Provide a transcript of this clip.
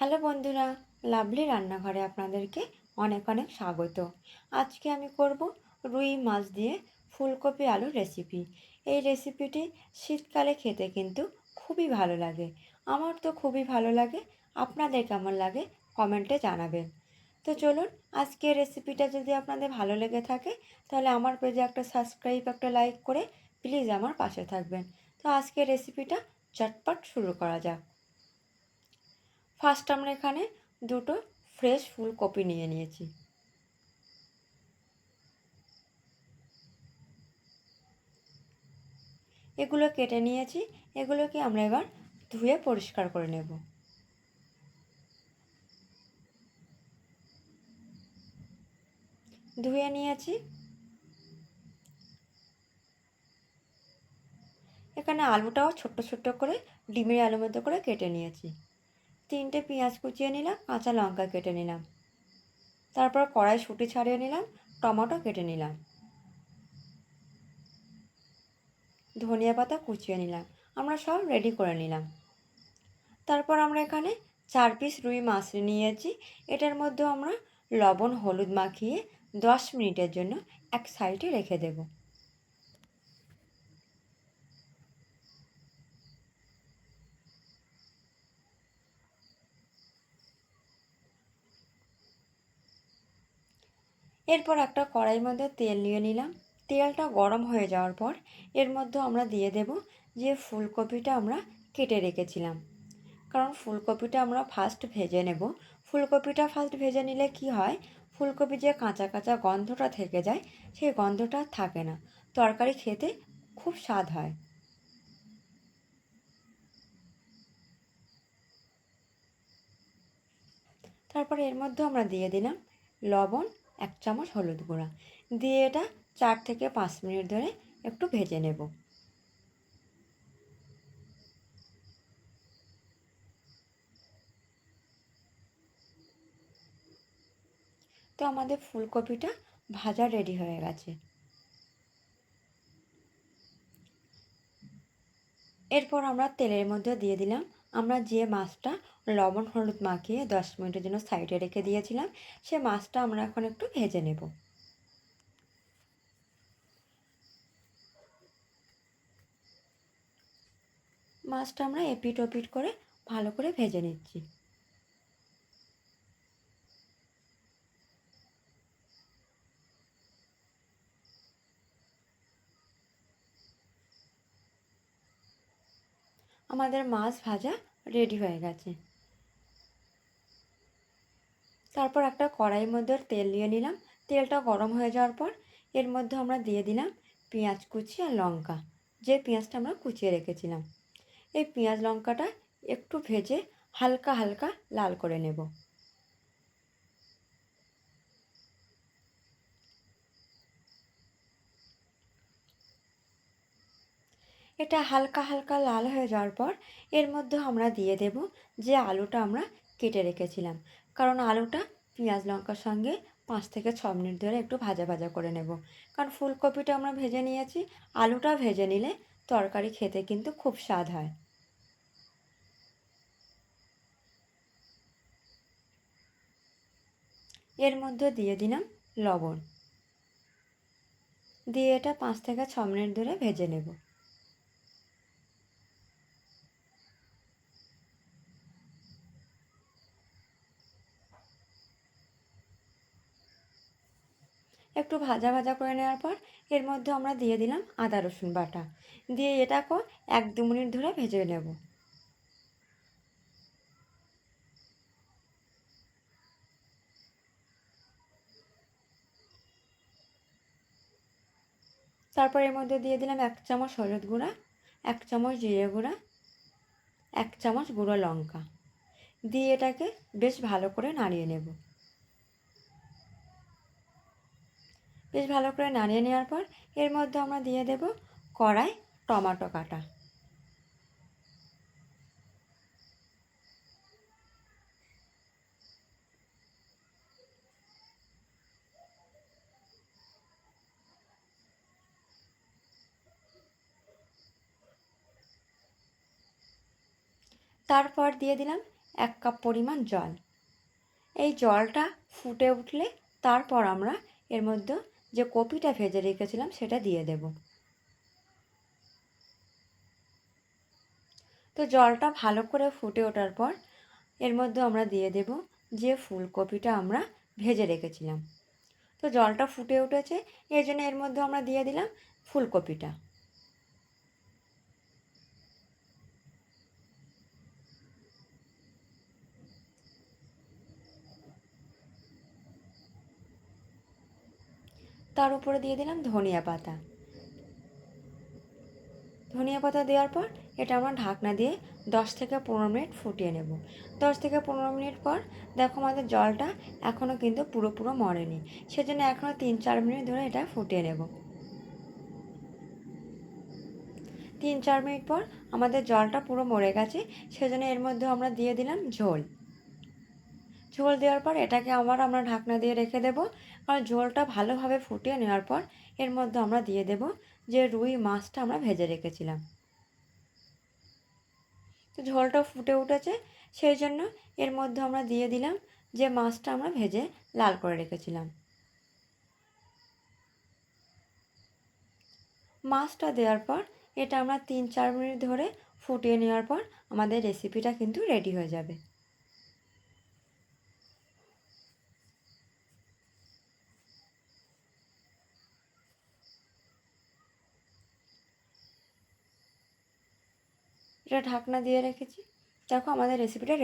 Hello বন্ধুরা, lovely রান্নাঘরে আপনাদেরকে অনেক অনেক স্বাগত। আজকে আমি করব রুই মাছ দিয়ে ফুলকপি আলুর রেসিপি এই রেসিপিটি শীতকালে খেতে কিন্তু খুবই ভালো লাগে। আমার তো খুবই ভালো লাগে, আপনাদের কেমন লাগে কমেন্টে জানাবেন। তো চলুন, আজকে রেসিপিটা যদি আপনাদের ভালো লেগে থাকে, তাহলে আমার পেজে একটা সাবস্ক্রাইব একটা লাইক করে প্লিজ আমার পাশে থাকবেন। তো আজকে রেসিপিটা চটপট শুরু করা যাক। ফার্স্ট আমরা এখানে দুটো ফ্রেশ ফুলকপি নিয়ে নিয়েছি। এগুলো কেটে নিয়েছি, এগুলোকে আমরা এবার ধুয়ে পরিষ্কার করে নেব। ধুয়ে নিয়েছি। এখানে আলুটাও ছোট্ট ছোট্ট করে, ডিমের আলুর মতো করে কেটে নিয়েছি। তিনটে পেঁয়াজ কুচিয়ে নিলাম, কাঁচা লঙ্কা কেটে নিলাম। তারপর কড়াই শুটি ছাড়িয়ে নিলাম, টমেটো কেটে নিলাম। ধনিয়া পাতা কুচিয়ে নিলাম, আমরা সব রেডি করে নিলাম। তারপর আমরা এখানে চার পিস রুই মাছ নিয়েছি, এটার মধ্যে আমরা লবণ, হলুদ মাখিয়ে দশ মিনিটের জন্য এক সাইডে রেখে দেবো। এরপর একটা কড়াইয়ের মধ্যে তেল নিয়ে নিলাম। তেলটা গরম হয়ে যাওয়ার পর এর মধ্যে আমরা দিয়ে দেব যে ফুলকপিটা আমরা কেটে রেখেছিলাম। কারণ ফুলকপিটা আমরা ফার্স্ট ভেজে নেব। ফুলকপিটা ফার্স্ট ভেজে নিলে কি হয়? ফুলকপি যে কাঁচা কাঁচা গন্ধটা থেকে যায়, সেই গন্ধটা থাকে না। তরকারি খেতে খুব স্বাদ হয়। তারপর এর মধ্যে আমরা দিয়ে দিলাম লবণ এক চামচ হলুদ গুঁড়া। দিয়ে এটা চার থেকে পাঁচ মিনিট ধরে একটু ভেজে নেব। তো আমাদের ফুলকপিটা ভাজা রেডি হয়ে গেছে। এরপর আমরা তেলের মধ্যে দিয়ে দিলাম আমরা যে মাছটা লবণ, হলুদ মাখিয়ে দশ মিনিটের জন্য সাইডে রেখে দিয়েছিলাম, সে মাছটা আমরা এখন একটু ভেজে নেব। মাছটা আমরা এপিট ওপিট করে ভালো করে ভেজে নিচ্ছি। আমাদের মাছ ভাজা রেডি হয়ে গেছে। তারপর একটা কড়াইয়ের মধ্যে তেল দিয়ে নিলাম। তেলটা গরম হয়ে যাওয়ার পর এর মধ্যে আমরা দিয়ে দিলাম পেঁয়াজ কুচি আর লঙ্কা। যে পেঁয়াজটা আমরা কুচিয়ে রেখেছিলাম। এই পেঁয়াজ লঙ্কাটা একটু ভেজে হালকা হালকা লাল করে নেব। এটা হালকা হালকা লাল হয়ে যাওয়ার পর এর মধ্যে আমরা দিয়ে দেব যে আলুটা আমরা কেটে রেখেছিলাম। কারণ আলুটা পেঁয়াজ লঙ্কার সঙ্গে পাঁচ থেকে ছ মিনিট ধরে একটু ভাজা ভাজা করে নেব। কারণ ফুলকপিটা আমরা ভেজে নিয়েছি, আলুটা ভেজে নিলে তরকারি খেতে কিন্তু খুব স্বাদ হয়। এর মধ্যে দিয়ে দিলাম লবণ। দিয়ে এটা পাঁচ থেকে ছ মিনিট ধরে ভেজে নেব। একটু ভাজা ভাজা করে নেওয়ার পর এর মধ্যে আমরা দিয়ে দিলাম আদা রসুন বাটা। দিয়ে এটাকেও এক দু মিনিট ধরে ভেজে নেব। তারপর এর মধ্যে দিয়ে দিলাম এক চামচ হলুদ গুঁড়া, এক চামচ জিরে গুঁড়া, এক চামচ গুঁড়ো লঙ্কা। দিয়ে এটাকে বেশ ভালো করে নাড়িয়ে নেব। বেশ ভালো করে নাড়িয়ে নেওয়ার পর এর মধ্যে আমরা দিয়ে দেব কড়াই টমাটো কাটা। তারপর দিয়ে দিলাম এক কাপ পরিমাণ জল। এই জলটা ফুটে উঠলে তারপর আমরা এর মধ্যে যে কপিটা ভেজে রেখেছিলাম সেটা দিয়ে দেব। তো জলটা ভালো করে ফুটে ওঠার পর এর মধ্যে আমরা দিয়ে দেব যে ফুলকপিটা আমরা ভেজে রেখেছিলাম। তো জলটা ফুটে উঠেছে, এই জন্য এর মধ্যে আমরা দিয়ে দিলাম ফুলকপিটা। তার উপরে দিয়ে দিলাম ধনিয়া পাতা। ধনিয়া পাতা দেওয়ার পর এটা আমরা ঢাকনা দিয়ে দশ থেকে পনেরো মিনিট ফুটিয়ে নেব। দশ থেকে পনেরো মিনিট পর দেখো আমাদের জলটা এখনও কিন্তু পুরো পুরো মরেনি। সেজন্য এখনও তিন চার মিনিট ধরে এটা ফুটিয়ে নেব। তিন চার মিনিট পর আমাদের জলটা পুরো মরে গেছে, সেজন্য এর মধ্যে আমরা দিয়ে দিলাম ঝোল। ঝোল দেওয়ার পর এটাকে আবার আমরা ঢাকনা দিয়ে রেখে দেব। কারণ ঝোলটা ভালোভাবে ফুটিয়ে নেওয়ার পর এর মধ্যে আমরা দিয়ে দেব যে রুই মাছটা আমরা ভেজে রেখেছিলাম। তো ঝোলটা ফুটে উঠেছে, সেই জন্য এর মধ্যে আমরা দিয়ে দিলাম যে মাছটা আমরা ভেজে লাল করে রেখেছিলাম। মাছটা দেওয়ার পর এটা আমরা তিন চার মিনিট ধরে ফুটিয়ে নেওয়ার পর আমাদের রেসিপিটা কিন্তু রেডি হয়ে যাবে। এটা ঢাকনা দিয়ে রেখেছি। দেখো আমাদের রেসিপিটা